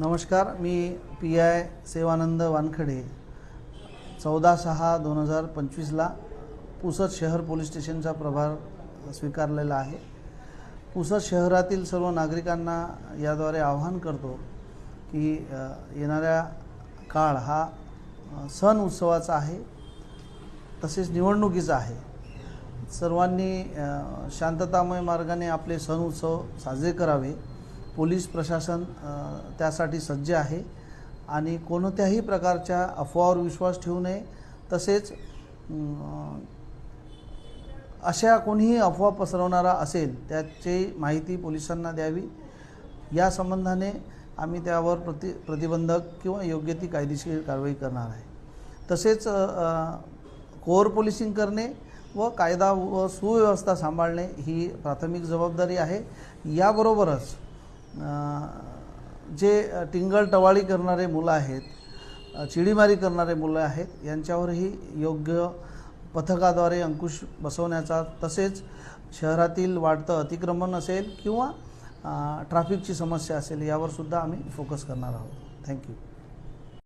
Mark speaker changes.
Speaker 1: नमस्कार. मी P I Sevanand Wankhede. चौदा सहा दोन हजार पंचवीसला पुसद शहर पोलीस स्टेशनचा प्रभार स्वीकारलेला आहे. पुसद शहरातील सर्व नागरिकांना याद्वारे आवाहन करतो की येणाऱ्या काळ हा सण उत्सवाचा आहे तसेच निवडणुकीचा आहे. सर्वांनी शांततामय मार्गाने आपले सण उत्सव साजरे करावे. पोलीस प्रशासन त्यासाठी सज्ज आहे. आणि कोणत्याही प्रकारच्या अफवावर विश्वास ठेवू नये. तसेच अशा कोणीही अफवा पसरवणारा असेल त्याची माहिती पोलिसांना द्यावी. या संबंधाने आम्ही त्यावर प्रति प्रतिबंधक किंवा योग्य ती कायदेशीर कारवाई करणार आहे. तसेच कोअर पोलिसिंग करणे व कायदा व सुव्यवस्था सांभाळणे ही प्राथमिक जबाबदारी आहे. याबरोबरच जे टिंगल टवाळी करणारे मुलं आहेत चिडीमारी करणारे मुलं आहेत यांच्यावरही योग्य पथकाद्वारे अंकुश बसवण्याचा तसेच शहरातील वाढतं अतिक्रमण असेल किंवा ट्रॅफिकची समस्या असेल यावर सुद्धा आम्ही फोकस करणार आहोत. थँक्यू